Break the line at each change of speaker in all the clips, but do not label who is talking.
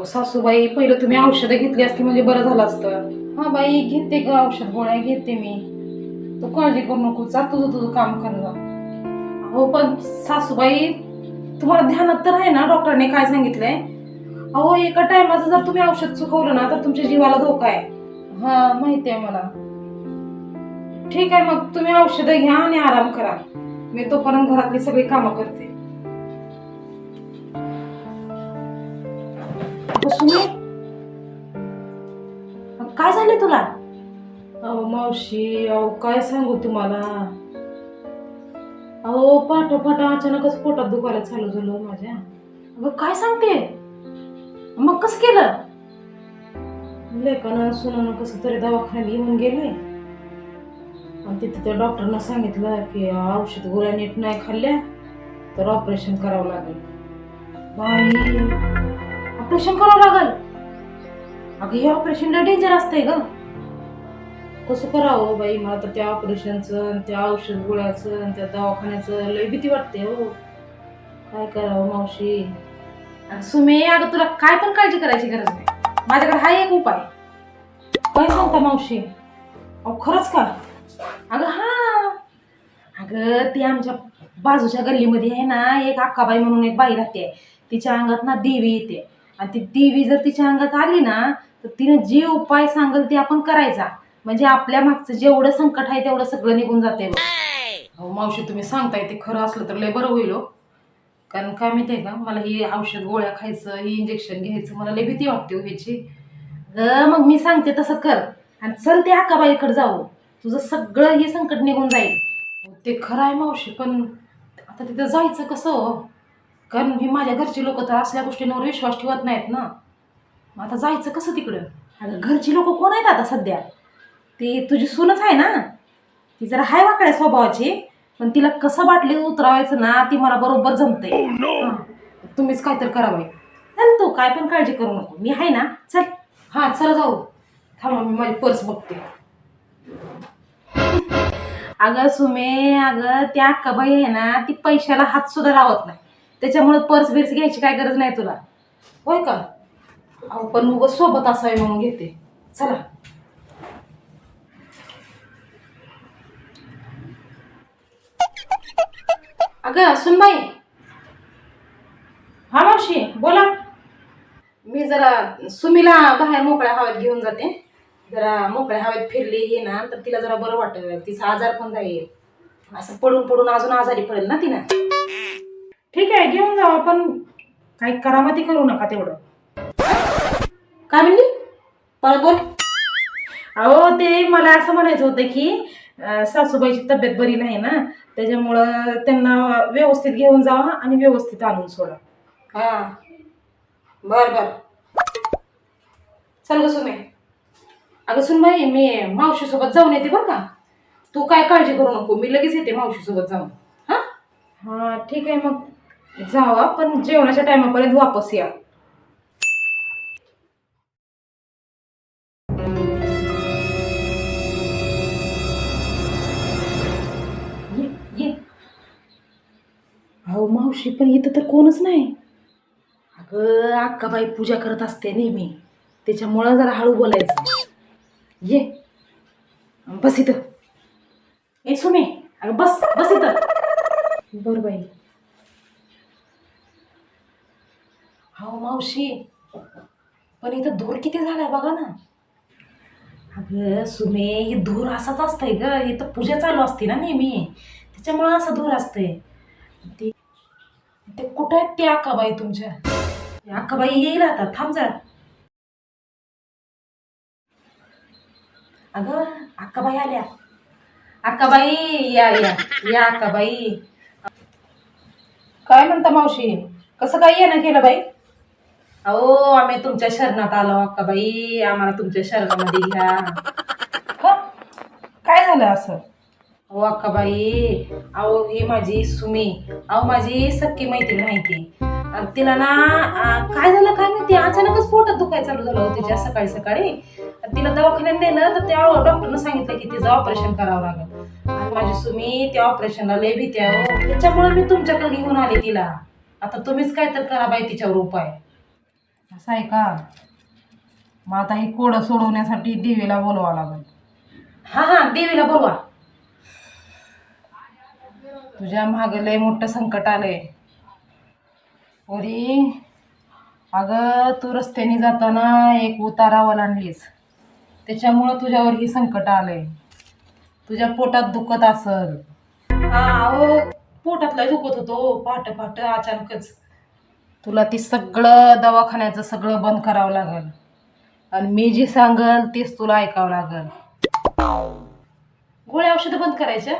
अहो सासूबाई पहिलं तुम्ही औषधं घेतली असती म्हणजे बरं झालं असतं. हा बाई घेते ग औषध गोळ्या घेते मी. तू काळजी करू नको जा तुझं तुझं काम कर हो पण सासूबाई तुम्हाला ध्यानात तर आहे ना डॉक्टरने काय सांगितलंय? अहो एका टायमाचं जर तुम्ही औषध चुकवलं ना तर तुमच्या जीवाला धोका आहे. हा माहिती आहे मला. ठीक आहे मग तुम्ही औषधं घ्या आणि आराम करा. मी तोपर्यंत घरातली सगळी कामं करते. काय झाले तुला? अहो मावशी अहो काय सांगू तुम्हाला? अहो पाठ पाठ अचानकच पोटात दुखायला चालू झालं माझ्या. अगं काय सांगते? मग कस केलं? लेकानं सुनानं कसं तरी दवाखान्यात येऊन गेले. आणि तिथे त्या डॉक्टरनं सांगितलं की औषध गोळ्या नीट नाही खाल्ल्या तर ऑपरेशन करावं लागेल. बाई. ऑपरेशन करावं लागेल. अगं हे ऑपरेशनला डेंजर असतंय ग. कसं करावं हो बाई मला तर त्या ऑपरेशनचं आणि त्या औषध गोळ्याचं आणि त्या दवाखान्याचं लय भीती वाटते हो. काय करावं मावशी? सुमे अगं तुला काय पण काळजी करायची गरज नाही. माझ्याकडे हा एक उपाय. काय सांगता मावशी? अहो खरंच का? अगं हा. अगं ती आमच्या बाजूच्या गल्लीमध्ये आहे ना एक अक्काबाई म्हणून एक बाई राहते. तिच्या अंगात ना देवी येते. आणि ती देवी जर तिच्या अंगात आली ना तर तिनं जे उपाय सांगेल ते आपण करायचा. म्हणजे आपल्या मागचं जेवढं संकट आहे तेवढं सगळं निघून जाते हो मावशी तुम्ही सांगताय ते खरं असलं तर लय बरं होईल हो. कारण काय माहिती आहे का? मला ही औषध गोळ्या खायचं ही इंजेक्शन घ्यायचं मला लय भीती वाटते व्हायची ह्याची. ग मग मी सांगते तसं कर. आणि चल ते आकाबाईकडे जाऊ. तुझं सगळं हे संकट निघून जाईल. ते खरं आहे मावशी पण आता तिथं जायचं कसं हो? कारण ही माझ्या घरची लोक तर असल्या गोष्टींवर विश्वास ठेवत नाहीत ना. मग आता जायचं कसं तिकडं? अगं घरची लोक कोण आहेत आता सध्या? ती तुझी सूनच आहे ना? ती जरा हाय वाकड्या स्वभावाची पण तिला कसं बाटली उतरवायचं ना ती मला बरोबर जमते तुम्हीच काय तर करा बाई. चल तू काय पण काळजी करू नको. मी आहे ना? चल. हां चला जाऊ. थांबा मी माझी पर्स बघते. अगं सुमे अगं त्या अक्काबाई आहे ना ती पैशाला हात सुद्धा लावत नाही. त्याच्यामुळे पर्स बिर्स घ्यायची काय गरज नाही तुला. होय का? अहो पण उगं सोबत असावी म्हणून घेते. चला. अगं सुनबाई. हा मावशी बोला. मी जरा सुमीला बाहेर मोकळ्या हवेत घेऊन जाते. जरा मोकळ्या हवेत फिरली हे ना तर तिला जरा बरं वाटेल. तिचा आजार पण जाईल. असं पडून पडून अजून आजारी पडेल ना तिनं. ठीक आहे घेऊन जाऊ आपण काही करामती करू नका तेवढं. काय म्हणली? परत बोल. अहो ते मला असं म्हणायचं होतं की अं, सासूबाईची तब्येत बरी नाही ना त्याच्यामुळं त्यांना व्यवस्थित घेऊन जावा आणि व्यवस्थित आणून सोडा. हा. बर बर. चल ग सुमे. अगं सुनबाई मी मावशीसोबत जाऊन येते बरं का. तू काय काळजी करू नको मी लगेच येते मावशीसोबत जाऊन. हां? हां ठीक आहे मग. जावा पण जेवणाच्या टायमापर्यंत वापस या. ये अहो मावशी पण इथं तर कोणच नाही. अगं अक्काबाई पूजा करत असते नेहमी. त्याच्यामुळं जरा हळू बोलायचं. ये. बस इथं. ए सुमे. अगं बस बस इथं. बरं बाई. हो मावशी. पण इथं धूर किती झालाय बघा ना. अगं सुमे हे धूर असाच असतंय ग. इथं पूजा चालू असते ना नेहमी. त्याच्यामुळं असं धूर असतंय. ते ते कुठं आहेत ते अक्काबाई तुमच्या? ते अक्काबाई येईल आता. थांब जरा. अगं अक्काबाई आल्या. अक्काबाई या या. या अक्काबाई काय म्हणता मावशी? कसं काय येणं केलं बाई? अहो आम्ही तुमच्या शरणात आलो अक्काबाई आम्हाला तुमच्या शरणामध्ये घ्या. ह? काय झालं असं? अहो अक्काबाई अहो ही माझी सुमी. अहो माझी सक्की मैत्रीण आहे ती. अन तिला ना अं, काय झालं काय माहिती? अचानकच पोटात दुखायला चालू झालं होतं तिच्या सकाळी सकाळी. अन तिला दवाखान्यात नेलं तर त्या डॉक्टरनं सांगितलं की तिचं ऑपरेशन करावं लागेल. आणि माझी सुमी त्या ऑपरेशनला लय भीती आहे. त्याच्यामुळे मी तुमच्याकडे घेऊन आले तिला. आता तुम्हीच काय तर करा बाई तिच्यावर उपाय. असं आहे का? मग आता ही कोडं सोडवण्यासाठी देवीला बोलवा लागेल. हां हां देवीला बोलवा. तुझ्या मागं लय मोठं संकट आलंय. पोरी अगं तू रस्त्याने जाताना एक उतारा ओलांडलीस त्याच्यामुळं तुझ्यावर ही संकट आलंय. तुझ्या पोटात दुखत असल. हा अहो पोटात लय दुखत होतो. पाट पाट अचानकच. तुला ती सगळं दवाखान्याचं सगळं बंद करावं लागल. आणि मी जी सांगल तेच तुला ऐकावं लागल. गोळ्या औषधं बंद करायच्या?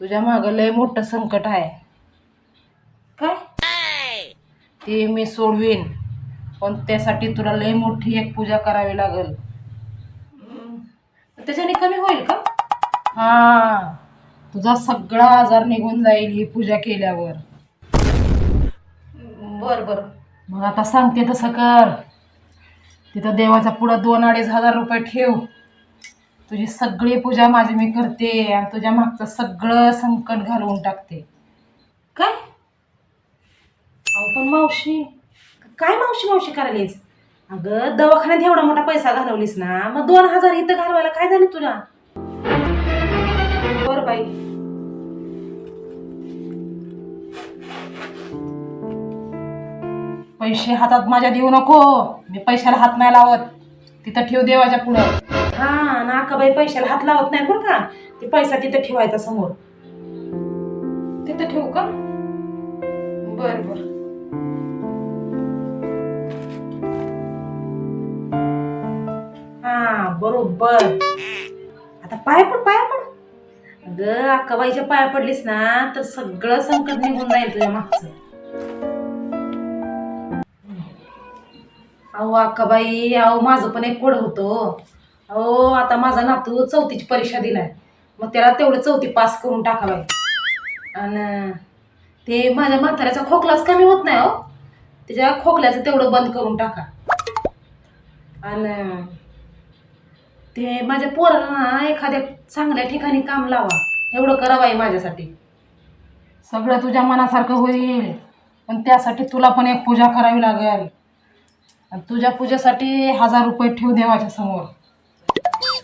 तुझ्या मागं लय मोठं संकट आहे. काय? ते मी सोडवीन. पण त्यासाठी तुला लय मोठी एक पूजा करावी लागल. त्याच्याने कमी होईल का? हा. तुझा सगळा आजार निघून जाईल ही पूजा केल्यावर. बर बर. मग आता सांगते तसं कर. तिथं देवाच्या पुढं दोन अडीच हजार रुपये ठेव. तुझी सगळी पूजा माझी मी करते आणि तुझ्या मागचं सगळं संकट घालवून टाकते. काय? अहो पण मावशी काय मावशी मावशी करायलीस? अगं दवाखान्यात एवढा मोठा पैसा घालवलीस ना मग दोन हजार इथं घालवायला काय झालं तुला? बर बाई. पैसे हातात माझ्या देऊ नको. मी पैशाला हात नाही लावत. तिथं ठेव देवाच्या पुढं. हा ना बाई पैशाला हात लावत नाही बरं का? ते पैसा तिथं ठेवायचा समोर. तिथं ठेवू का? बर बर. हा बरोबर. आता पाया पड पाया पड. अगं अक्काबाईच्या पाया पडलीस ना तर सगळं संकट निघून जाईल तुझ्या मागचं. अहो अक्काबाई अहो माझं पण एक कोड होतो. अहो आता माझा नातू चौथीची परीक्षा दिलाय. मग त्याला तेवढं चौथी पास करून टाकावाय आणि ते माझ्या म्हाताऱ्याचा खोकलाच कमी होत नाही हो त्याच्या खोकल्याचं तेवढं बंद करून टाका. आणि ते माझ्या पोराला एखाद्या चांगल्या ठिकाणी काम लावा. एवढं करावं आहे माझ्यासाठी. सगळं तुझ्या मनासारखं होईल. पण त्यासाठी तुला पण एक पूजा करावी लागेल. आणि तुझ्या पूजेसाठी हजार रुपये ठेव देवाच्या समोर.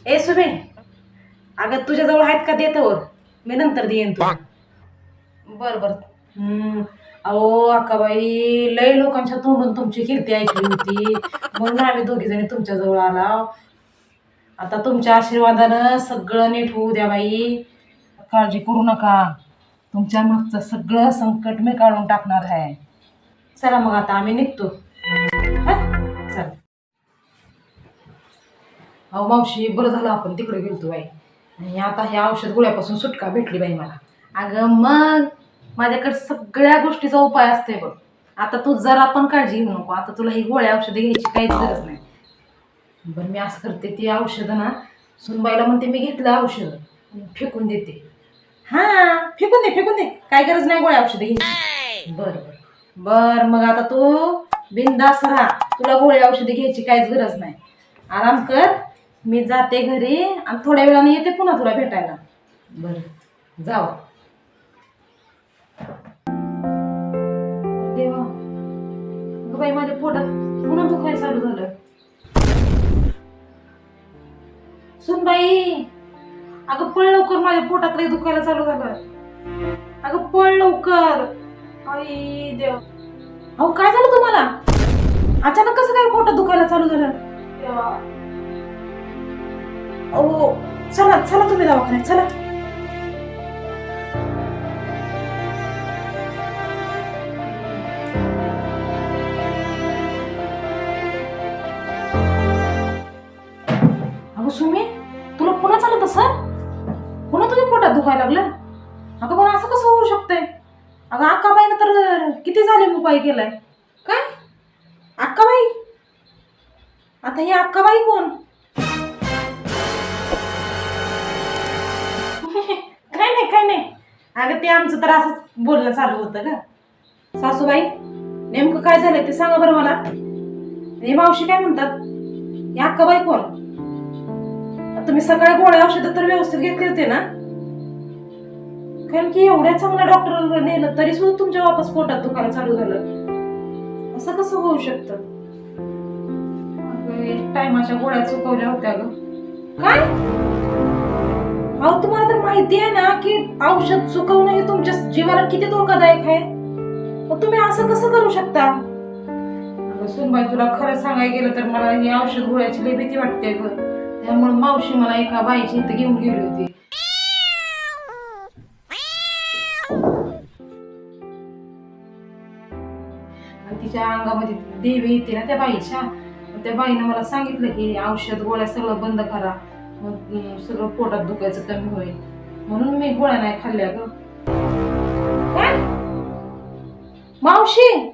ए सुबे अगं तुझ्याजवळ आहेत का देतवर? मी नंतर देईन तू बर बर. अहो अक्काबाई लय लोकांच्या तोंडून तुमची कीर्ती ऐकली होती. म्हणून आम्ही दोघी जणी तुमच्याजवळ आला आता तुमच्या आशीर्वादानं सगळं नीट होऊ द्या बाई. काळजी करू नका. तुमच्या मागचं सगळं संकट मी काढून टाकणार आहे. चला मग आता आम्ही निघतो. अहो मावशी बरं झालं आपण तिकडे गेलतो बाई. आणि आता ह्या औषध गोळ्यापासून सुटका भेटली बाई मला. अगं मग माझ्याकडे सगळ्या गोष्टीचा उपाय असते बघ. आता तू जरा पण काळजी घेऊ नको. आता तुला ही गोळ्या औषधं घ्यायची काहीच गरज नाही. बरं मी असं करते ती औषधं ना सुनबाईला म्हणते मी घेतलं औषध. फेकून देते. हां फेकून दे फेकून दे. काय गरज नाही गोळ्या औषधं घ्यायची. बरं बरं. बरं मग आता तू बिंदास राहा. तुला गोळ्या औषधे घ्यायची काहीच गरज नाही. आराम कर. मी जाते घरी आणि थोड्या वेळाने येते पुन्हा तुला भेटायला. बरं. जाऊ. देवा. अगं बाई माझ्या पोटात पुन्हा दुखायला चालू झालं. सुन बाई अगं पळ लवकर माझ्या पोटात लय दुखायला चालू झालं. अगं पळ लवकर. आई देव. अहो काय झालं तुम्हाला? अचानक कसं काय पोटात दुखायला चालू झालं? देवा. अहो चला चला तुम्ही दवाखान्यात चला. अगं सुमी तुला पुन्हा चालत असं पुन्हा तुझ्या पोटात दुखायला लागलं? अगं पण असं कसं होऊ शकतंय? अगं अक्काबाईनं तर किती झाले उपाय केलाय? काय? अक्काबाई? आता ही अक्काबाई कोण? काय नाही काय नाही. अगं ते आमचं तर असंच बोलणं चालू होतं का सासूबाई नेमकं काय झालंय ते सांगा बरं मला. हे मावशी काय म्हणतात? ही अक्काबाई कोण? तुम्ही सकाळी गोळ्या औषधं तर व्यवस्थित घेतले होते ना? कारण की एवढ्या चांगल्या डॉक्टर नेलं तरी सुद्धा तुमच्या वापस पोटात दुखायला चालू झालं. असं कसं होऊ शकतं? टायमाच्या गोळ्या चुकवल्या होत्या ग. काय? अहो तुम्हाला माहिती आहे ना की औषध चुकवणं हे तुमच्या जीवाला किती धोकादायक आहे? मग तुम्ही असं कसं करू शकता? अगं सुनबाई तुला खरं सांगायला गेलं तर मला ही औषध गोळ्याची लई भीती वाटते ग. त्यामुळे मावशी मला एका बाईची इथं घेऊन गेली होती. आणि तिच्या अंगामध्ये देवी येते ना त्या बाईच्या. मग त्या बाईनं मला सांगितलं की औषध गोळ्या सगळं बंद करा. मग सगळं पोटात दुखायचं कमी होईल. म्हणून मी गोळ्या नाही खाल्ल्या ग. काय? मावशी?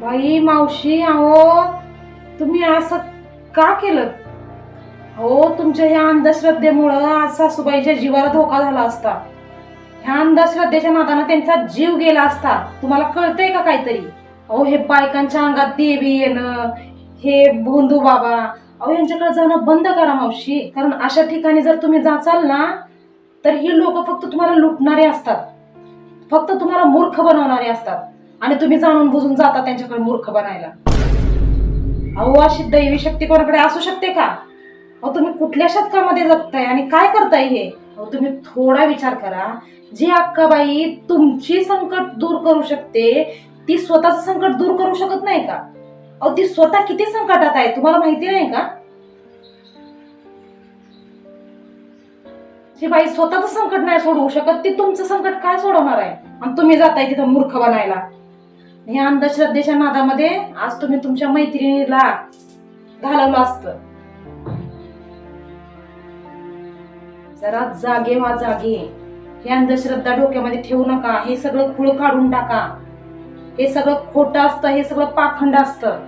बाई मावशी अहो तुम्ही असं का केलं? हो तुमच्या ह्या अंधश्रद्धेमुळं आज सासूबाईच्या जीवाला धोका झाला असता. ह्या अंधश्रद्धेच्या नादानं त्यांचा जीव गेला असता. तुम्हाला कळतंय का काहीतरी? अहो हे बायकांच्या अंगात देवी येणं हे भोंदू बाबा. अहो यांच्याकडे जाणं बंद करा मावशी. कारण अशा ठिकाणी जर तुम्ही जाचाल ना तर ही लोक फक्त तुम्हाला लुटणारे असतात. फक्त तुम्हाला मूर्ख बनवणारे असतात. आणि तुम्ही जाणून बुजून जाता त्यांच्याकडे मूर्ख बनायला. अहो अशी दैवी शक्ती कोणाकडे असू शकते का? अहो तुम्ही कुठल्या शतकामध्ये जगताय आणि काय करताय हे? अहो तुम्ही थोडा विचार करा. जी अक्काबाई तुमची संकट दूर करू शकते ती स्वतःचं संकट दूर करू शकत नाही का? अहो ती स्वतः किती संकटात आहे? तुम्हाला माहिती नाही का? जी बाई स्वतःचं संकट नाही सोडवू शकत. ती तुमचं संकट काय सोडवणार आहे? आणि तुम्ही जाताय तिथं मूर्ख बनायला. या अंधश्रद्धेच्या नादामध्ये आज तुम्ही तुमच्या मैत्रिणीला घालवलं असतं. जरा जागे वा जागे. हे अंधश्रद्धा डोक्यामध्ये ठेवू नका. हे सगळं खुळ काढून टाका. हे सगळं खोटं असतं हे सगळं पाखंड असतं.